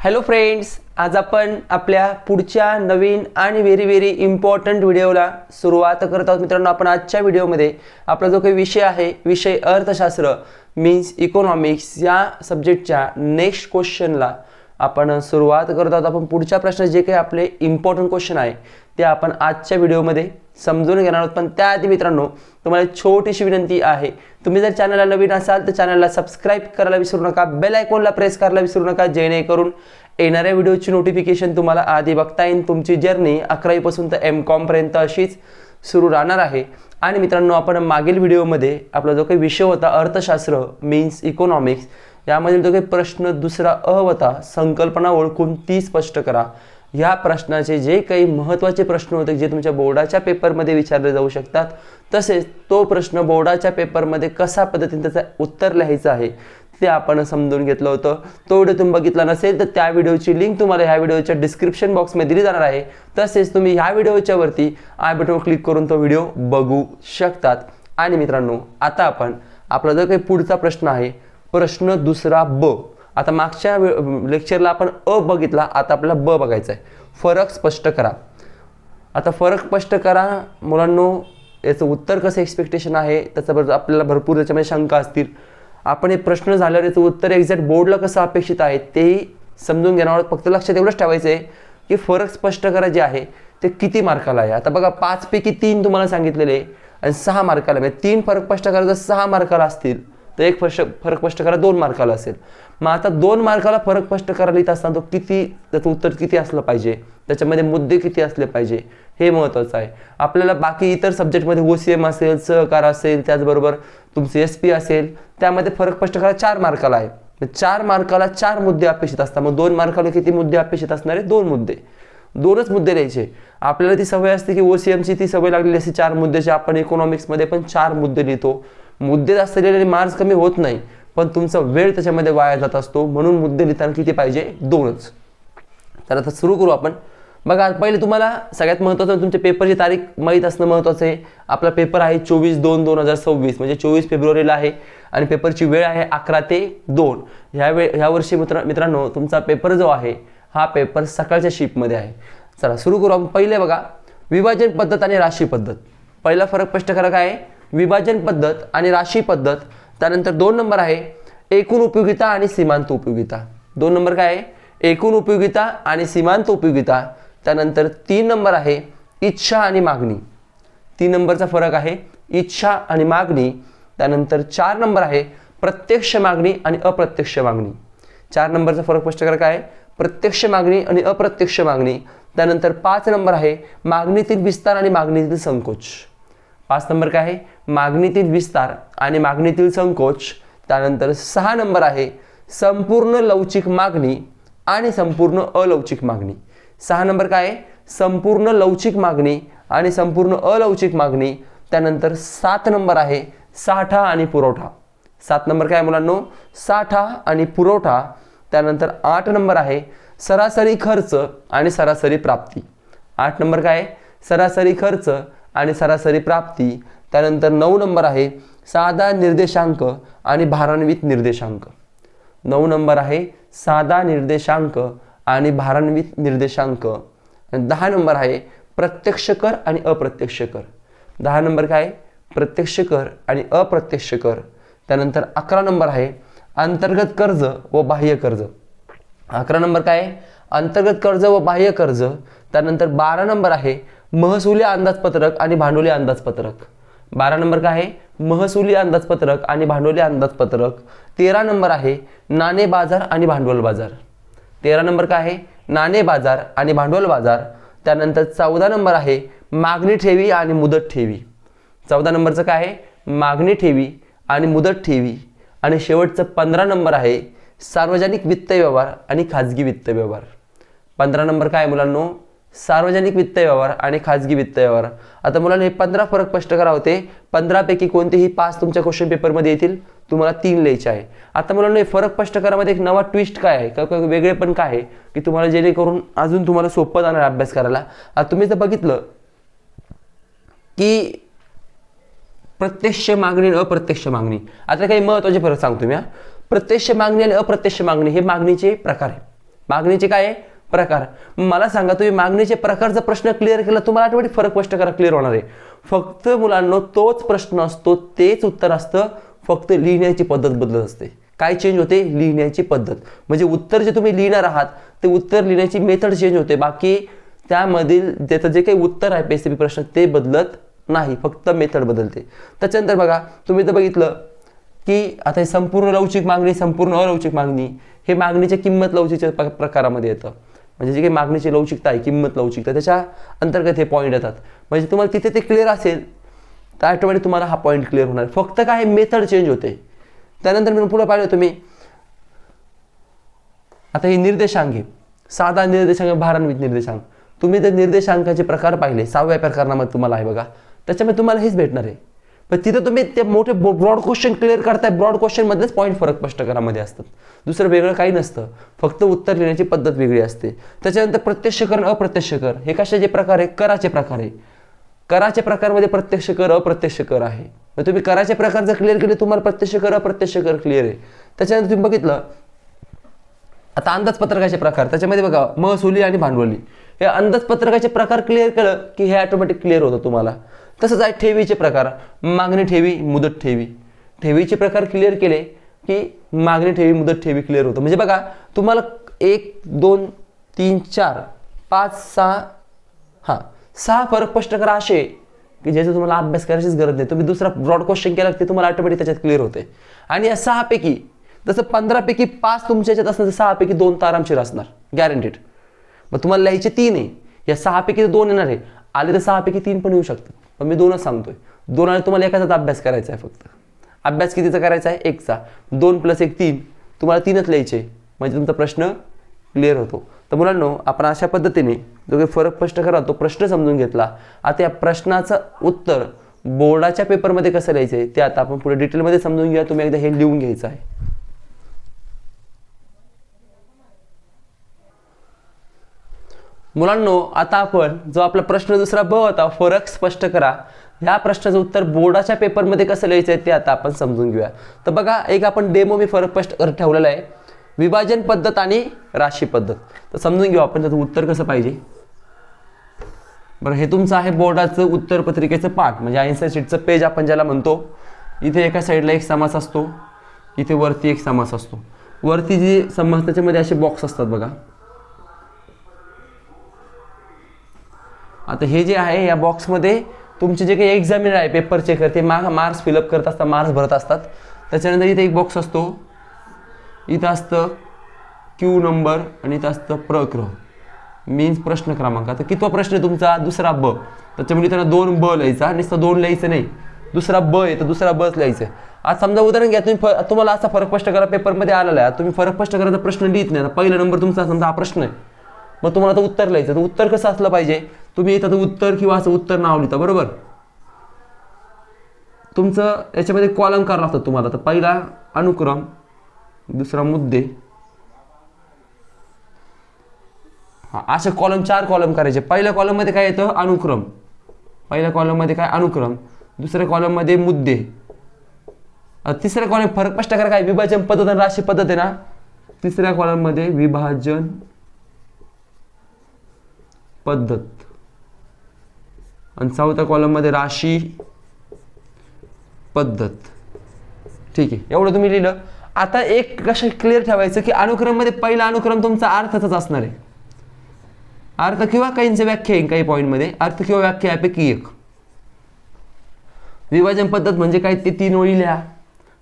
Hello friends आज आपण आपल्या पुढच्या नवीन आणि व्हेरी व्हेरी इम्पॉर्टंट व्हिडिओला सुरुवात करत आहोत. मित्रांनो आपण आजच्या व्हिडिओमध्ये आपला जो काही विषय आहे विषय अर्थशास्त्र मीन्स इकॉनॉमिक्स या सब्जेक्टच्या नेक्स्ट क्वेश्चनला आपण सुरुवात करत. आहोत आपण पुढच्या प्रश्न जे काही आपले इम्पॉर्टंट क्वेश्चन आहे ते आपण आजच्या व्हिडिओमध्ये समजून घेणार आहोत. पण त्याआधी मित्रांनो तुम्हाला एक छोटीशी विनंती आहे. तुम्ही जर चॅनलला नवीन असाल तर चॅनलला सबस्क्राईब करायला विसरू नका. बेल आयकॉनला प्रेस करायला विसरू नका. जेणेकरून येणाऱ्या व्हिडिओची नोटिफिकेशन तुम्हाला आधी बघता येईल. तुमची जर्नी अकरावीपासून तर एम कॉमपर्यंत अशीच सुरू राहणार आहे. आणि मित्रांनो आपण मागील व्हिडिओमध्ये आपला जो काही विषय होता अर्थशास्त्र मीन्स इकॉनॉमिक्स यामधील जो काही प्रश्न दुसरा अ होता. संकल्पना ओळखून ती स्पष्ट करा. या प्रश्नाचे जे काही महत्त्वाचे प्रश्न होते जे तुमच्या बोर्डाच्या पेपरमध्ये विचारले जाऊ शकतात तसेच तो प्रश्न बोर्डाच्या पेपरमध्ये कशा पद्धतीने त्याचं उत्तर लिहायचं आहे ते आपण समजून घेतलं होतं. तो व्हिडिओ तुम्ही बघितला नसेल तर त्या व्हिडिओची लिंक तुम्हाला ह्या व्हिडिओच्या डिस्क्रिप्शन बॉक्समध्ये दिली जाणार आहे. तसेच तुम्ही ह्या व्हिडिओच्या वरती आय बटनवर क्लिक करून तो व्हिडिओ बघू शकतात. आणि मित्रांनो आता आपण आपला जो काही पुढचा प्रश्न आहे प्रश्न दुसरा ब. आता मागच्या लेक्चरला आपण अ बघितला आता आपल्याला ब बघायचा आहे फरक स्पष्ट करा. आता फरक स्पष्ट करा. मुलांनो याचं उत्तर कसं एक्सपेक्टेशन आहे? त्याच्याबरोबर आपल्याला भरपूर त्याच्यामध्ये शंका असतील. आपण हे प्रश्न झाल्यावर याचं उत्तर एक्झॅक्ट बोर्डला कसं अपेक्षित आहे तेही समजून घेणार फक्त लक्षात एवढंच ठेवायचं आहे की फरक स्पष्ट करा जे आहे ते किती मार्काला आहे. आता बघा पाचपैकी तीन तुम्हाला सांगितलेले आहे आणि सहा मार्काला म्हणजे तीन फरक स्पष्ट करायचं सहा मार्काला असतील. तर एक फरक फरक स्पष्ट करा दोन मार्काला असेल. मग आता दोन मार्काला फरक स्पष्ट करा लिहित असताना तो किती त्याचं उत्तर किती असलं पाहिजे? त्याच्यामध्ये मुद्दे किती असले पाहिजे? हे महत्त्वाचं आहे. आपल्याला बाकी इतर सब्जेक्टमध्ये ओ सी एम असेल सहकार असेल त्याचबरोबर तुमचे एस पी असेल त्यामध्ये फरक स्पष्ट करा चार मार्काला आहे. चार मार्काला चार मुद्दे अपेक्षित असतात. मग दोन मार्काला किती मुद्दे अपेक्षित असणारे दोन मुद्दे. दोनच मुद्दे लिहायचे आपल्याला ती सवय असते की ओ सी एमची ती सवय लागलेली असते. चार मुद्द्याची आपण इकॉनॉमिक्समध्ये पण चार मुद्दे लिहितो. मुद्दे जास्त लिहिलेले मार्क्स कमी होत नाही पण तुमचा वेळ त्याच्यामध्ये वाया जात असतो म्हणून मुद्दे लिहिताना किती पाहिजे दोनच. तर आता सुरू करू आपण. बघा पहिले तुम्हाला सगळ्यात महत्त्वाचं म्हणजे तुमच्या पेपरची तारीख माहीत असणं महत्त्वाचं आहे. आपला पेपर आहे चोवीस दोन दोन हजार सव्वीस म्हणजे चोवीस फेब्रुवारीला आहे आणि पेपरची वेळ आहे अकरा ते दोन. ह्या वेळ ह्या वर्षी मित्र मित्रांनो तुमचा पेपर जो आहे हा पेपर सकाळच्या शिफ्टमध्ये आहे. चला सुरू करू आपण. पहिले बघा विभाजन पद्धत आणि राशी पद्धत. पहिला फरक स्पष्ट करा काय आहे? विभाजन पद्धत आणि राशी पद्धत त्यानंतर दोन नंबर आहे एकूण उपयोगिता आणि सीमांत उपयोगिता. दोन नंबर काय आहे? एकूण उपयोगिता आणि सीमांत उपयोगिता. त्यानंतर तीन नंबर आहे इच्छा आणि मागणी. तीन नंबरचा फरक आहे इच्छा आणि मागणी. त्यानंतर चार नंबर आहे प्रत्यक्ष मागणी आणि अप्रत्यक्ष मागणी. चार नंबरचा फरक स्पष्ट करा काय आहे? प्रत्यक्ष मागणी आणि अप्रत्यक्ष मागणी. त्यानंतर पाच नंबर आहे मागणीतील विस्तार आणि मागणीतील संकोच. पाच नंबर काय आहे? मागणीतील विस्तार आणि मागणीतील संकोच त्यानंतर सहा नंबर आहे संपूर्ण लवचिक मागणी आणि संपूर्ण अलवचिक मागणी. सहा नंबर काय आहे? संपूर्ण लवचिक मागणी आणि संपूर्ण अलवचिक मागणी त्यानंतर सात नंबर आहे साठा आणि पुरवठा. सात नंबर काय आहे मुलांनो? साठा आणि पुरवठा त्यानंतर आठ नंबर आहे सरासरी खर्च आणि सरासरी प्राप्ती. आठ नंबर काय आहे? सरासरी खर्च आणि सरासरी प्राप्ती त्यानंतर नऊ नंबर आहे साधा निर्देशांक आणि भारान्वित निर्देशांक. नऊ नंबर आहे साधा निर्देशांक आणि भारान्वित निर्देशांक. दहा नंबर आहे प्रत्यक्ष कर आणि अप्रत्यक्ष कर. दहा नंबर काय? आहे? प्रत्यक्ष कर आणि अप्रत्यक्ष कर. त्यानंतर अकरा नंबर आहे अंतर्गत कर्ज व बाह्य कर्ज. अकरा नंबर काय? आहे अंतर्गत कर्ज व बाह्य कर्ज. त्यानंतर बारा नंबर आहे महसुली अंदाजपत्रक आणि भांडवली अंदाजपत्रक. बारा नंबर काय आहे? महसुली अंदाजपत्रक आणि भांडवली अंदाजपत्रक. तेरा नंबर आहे नाणे बाजार आणि भांडवल बाजार. तेरा नंबर काय आहे? नाणे बाजार आणि भांडवल बाजार. त्यानंतर चौदा नंबर आहे मागणी ठेवी आणि मुदत ठेवी. चौदा नंबरचं काय आहे? मागणी ठेवी आणि मुदत ठेवी. आणि शेवटचं पंधरा नंबर आहे सार्वजनिक वित्त व्यवहार आणि खाजगी वित्त व्यवहार. पंधरा नंबर काय आहे मुलांनो? सार्वजनिक वित्त व्यवहार आणि खाजगी वित्त व्यवहार. आता मुलांना हे पंधरा फरक स्पष्ट करा होते. पंधरापैकी कोणतेही पाच तुमच्या क्वेश्चन पेपरमध्ये येतील. तुम्हाला तीन लिहायचे आहे. आता मुलांना हे फरक स्पष्ट करामध्ये एक नवा ट्विस्ट काय आहे? का वेगळे पण काय आहे? की तुम्हाला जेणेकरून अजून तुम्हाला सोपं जाणार अभ्यास करायला. आता तुम्ही जर बघितलं की प्रत्यक्ष मागणी आणि अप्रत्यक्ष मागणी. आता काही महत्त्वाचे फरक सांगतो मी हा. प्रत्यक्ष मागणी आणि अप्रत्यक्ष मागणी हे मागणीचे प्रकार आहे. मागणीचे काय आहे? प्रकार. मला सांगा तुम्ही मागणीचे प्रकारचा प्रश्न क्लिअर केला तुम्हाला आठवडीत फरक स्पष्ट करा क्लिअर होणार आहे. फक्त मुलांना तोच प्रश्न असतो तेच उत्तर असतं फक्त लिहिण्याची पद्धत बदलत असते. काय चेंज होते? लिहिण्याची पद्धत. म्हणजे उत्तर जे तुम्ही लिहिणार आहात ते उत्तर लिहिण्याची मेथड चेंज होते. बाकी त्यामधील त्याचं जे काही उत्तर आहे पेसिफिक प्रश्न ते बदलत नाही. फक्त मेथड बदलते. त्याच्यानंतर बघा तुम्ही तर बघितलं की आता हे संपूर्ण लवचिक मागणी संपूर्ण अलवचिक मागणी हे मागणीच्या किंमत लवचिकच्या प्रकारामध्ये येतं. म्हणजे जे काही मागणीची लवचिकता आहे किंमत लवचिकता त्याच्या अंतर्गत हे पॉईंट येतात. म्हणजे तुम्हाला तिथे ते क्लिअर असेल तर ऑटोमॅटिक तुम्हाला हा पॉईंट क्लिअर होणार. फक्त काय मेथड चेंज होते. त्यानंतर मी पुढे पाहिलं तुम्ही. आता हे निर्देशांक आहे. साधा निर्देशांक भारान्वित निर्देशांक. तुम्ही जर निर्देशांकाचे प्रकार पाहिले सहाव्या प्रकारामध्ये तुम्हाला आहे बघा. त्याच्यामुळे तुम्हाला हेच भेटणार आहे. पण तिथं तुम्ही ते मोठे ब्रॉड क्वेश्चन क्लिअर करताय ब्रॉड क्वेश्चनमधलेच पॉईंट फरक स्पष्ट करामध्ये असतात. दुसरं वेगळं काही नसतं. फक्त उत्तर लिहिण्याची पद्धत वेगळी असते. त्याच्यानंतर प्रत्यक्ष कर अप्रत्यक्ष कर. हे कशाचे प्रकार आहे? कराचे प्रकार आहे. कराचे प्रकारमध्ये प्रत्यक्ष कर अप्रत्यक्ष कर आहे. मग तुम्ही कराचे प्रकार जर क्लिअर केले तुम्हाला प्रत्यक्ष कर अप्रत्यक्ष कर क्लिअर आहे. त्याच्यानंतर तुम्ही बघितलं आता अंदाजपत्रकाचे प्रकार. त्याच्यामध्ये बघा महसुली आणि भांडवली. हे अंदाजपत्रकाचे प्रकार क्लिअर केलं की हे ऑटोमॅटिक क्लिअर होतं तुम्हाला. तसंच आहे ठेवीचे प्रकार. मागणी ठेवी मुदत ठेवी. ठेवीचे प्रकार क्लिअर केले की मागणी ठेवी मुदत ठेवी क्लिअर होतं. म्हणजे बघा तुम्हाला एक दोन तीन चार पाच सहा हां सहा फरक स्पष्ट करा असे. की ज्याचा तुम्हाला अभ्यास करायचीच गरज नाही. तुम्ही दुसरा ब्रॉड क्वेश्चन केला ते तुम्हाला ऑटोमॅटिक त्याच्यात क्लिअर होते. आणि या सहापैकी जसं पंधरापैकी पाच तुमच्या याच्यात असणार तर सहापैकी दोन तर आरामशीर असणार. गॅरंटेड मग तुम्हाला लिहायचे तीन आहे. या सहापैकी तर दोन येणार आहे. आले तर सहापैकी तीन पण येऊ शकतात. पण मी दोनच सांगतोय. दोन आणि तुम्हाला एकाचाच अभ्यास करायचा आहे फक्त. अभ्यास कितीचा करायचा आहे एकचा. दोन प्लस एक तीन. तुम्हाला तीनच लिहायचे. म्हणजे तुमचा प्रश्न क्लिअर होतो. तर मुलांनो आपण अशा पद्धतीने जो काही फरक स्पष्ट करा तो प्रश्न समजून घेतला. आता या प्रश्नाचं उत्तर बोर्डाच्या पेपरमध्ये कसं लिहायचं आहे ते आता आपण पुढे डिटेलमध्ये समजून घ्या. तुम्ही एकदा हे लिहून घ्यायचं आहे. मुलांनो आता आपण जो आपला प्रश्न दुसरा ब होता फरक स्पष्ट करा. ह्या प्रश्नाचं उत्तर बोर्डाच्या पेपरमध्ये कसं लिहायचं आहे ते आता आपण समजून घेऊया. तर बघा एक आपण डेमो मी फरक स्पष्ट करत ठेवलेला आहे. विभाजन पद्धत आणि राशी पद्धत. तर समजून घेऊ आपण त्याचं उत्तर कसं पाहिजे. बरं हे तुमचं आहे बोर्डाचं उत्तर पत्रिकेचं पाठ. म्हणजे आन्सर शीटचं पेज आपण ज्याला म्हणतो इथे एका साईडला एक समास असतो इथे वरती एक समास असतो. वरती जे समास त्याच्यामध्ये असे बॉक्स असतात बघा. आता हे जे आहे या बॉक्समध्ये तुमचे जे काही एक्झामिनर आहे पेपर चेकर ते मा मार्क्स फिलअप करत असतात मार्क्स भरत असतात. त्याच्यानंतर इथे एक बॉक्स असतो. इथं असतं क्यू नंबर आणि इथं असतं प्रक्र मीन्स प्रश्न क्रमांक. आता कितवा प्रश्न आहे तुमचा? दुसरा ब. त्याच्यामध्ये त्यांना दोन ब लिहायचा. नुसतं दोन लिहायचं नाही. दुसरा ब आहे तर दुसरा बच लिहायचं. आहे आज समजा उदाहरण घ्या तुम्ही फ तुम्हाला असा फरक स्पष्ट करा पेपरमध्ये आलेला आहे. तुम्ही फरक स्पष्ट करायचा प्रश्न लिहित नाही. पहिला नंबर तुमचा समजा हा प्रश्न आहे. मग तुम्हाला तर उत्तर लिहायचं तर उत्तर कसं असलं पाहिजे? तुम्ही इथं उत्तर किंवा असं उत्तर नाव लिहिता बरोबर? तुमचं याच्यामध्ये कॉलम करावं लागतं तुम्हाला. तर पहिला अनुक्रम दुसरा मुद्दे. हा असे कॉलम चार कॉलम करायचे. पहिल्या कॉलममध्ये काय येतं? अनुक्रम. पहिल्या कॉलममध्ये काय? अनुक्रम. दुसऱ्या कॉलममध्ये मुद्दे. तिसऱ्या कॉलम फरक स्पष्ट करा. काय? विभाजन पद्धत आणि राशी पद्धत आहे ना? तिसऱ्या कॉलममध्ये विभाजन पद्धत. आणि चौथ्या कॉलममध्ये राशी पद्धत. ठीक आहे एवढं तुम्ही लिहिलं. आता एक कसं क्लिअर ठेवायचं की अनुक्रममध्ये पहिला अनुक्रम तुमचा अर्थाचाच असणार आहे. अर्थ किंवा काहींचे व्याख्या आहे काही पॉईंटमध्ये अर्थ किंवा व्याख्या यापैकी एक. विभाजन पद्धत म्हणजे काय? ते तीन ओळी लिहा.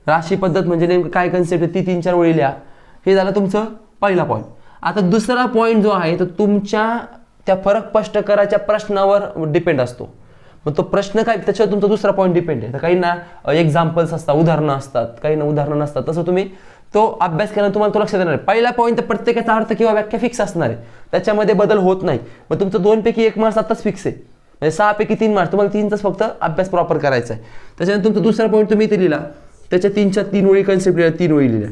राशी पद्धत म्हणजे नेमकं काय कन्सेप्ट आहे? ती तीन चार ओळी लिहा. हे झालं तुमचं पहिला पॉईंट आता दुसरा पॉईंट जो आहे तो तुमच्या त्या फरक स्पष्ट करायच्या प्रश्नावर डिपेंड असतो. मग तो प्रश्न काय? त्याच्यावर तुमचा दुसरा पॉईंट डिपेंड आहे. तर काही ना एक्झाम्पल्स असतात उदाहरणं असतात काहींना उदाहरणं नसतात. तसं तुम्ही तो अभ्यास केल्यानं तुम्हाला तो लक्षात येणार पहिला पॉईंट तर प्रत्येकाचा अर्थ किंवा व्याख्या फिक्स असणार आहे. त्याच्यामध्ये बदल होत नाही. मग तुमचं दोनपैकी एक मार्क्स आताच फिक्स आहे. म्हणजे सहापैकी तीन मार्क्स तुम्हाला तीनचाच फक्त अभ्यास प्रॉपर करायचा आहे. त्याच्यानंतर तुमचा दुसरा पॉईंट तुम्ही इथे लिहिला. त्याच्या तीनच्या तीन ओळी कन्सेप्ट लिहिला तीन ओळी लिहिल्या.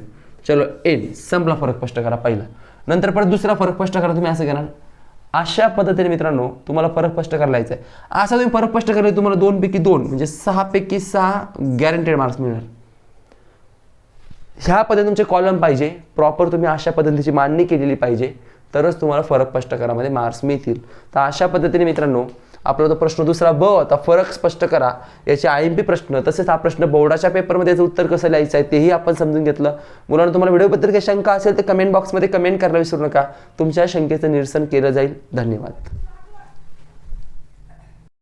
चलो एन संपला फरक स्पष्ट करा पहिला. नंतर परत दुसरा फरक स्पष्ट करा तुम्ही असं करणार. अशा पद्धतीने मित्रांनो तुम्हाला फरक स्पष्ट करायचा आहे असा तुम्ही फरक स्पष्ट करायला तुम्हाला दोनपैकी दोन म्हणजे सहापैकी सहा गॅरंटेड मार्क्स मिळणार. ह्या पद्धतीने तुमचे कॉलम पाहिजे प्रॉपर तुम्ही अशा पद्धतीची मांडणी केलेली पाहिजे तरच तुम्हाला फरक स्पष्टकरामध्ये मार्क्स मिळतील. तर अशा पद्धतीने मित्रांनो आपला तो प्रश्न दुसरा ब होता फरक स्पष्ट करा. याचे आय एम पी प्रश्न तसेच हा प्रश्न बोर्डाच्या पेपरमध्ये याचं उत्तर कसं लिहायचं आहे तेही आपण समजून घेतलं. मुलांना तुम्हाला व्हिडिओबद्दल काही शंका असेल तर कमेंट बॉक्समध्ये कमेंट करायला विसरू नका. तुमच्या शंकेचं निरसन केलं जाईल. धन्यवाद.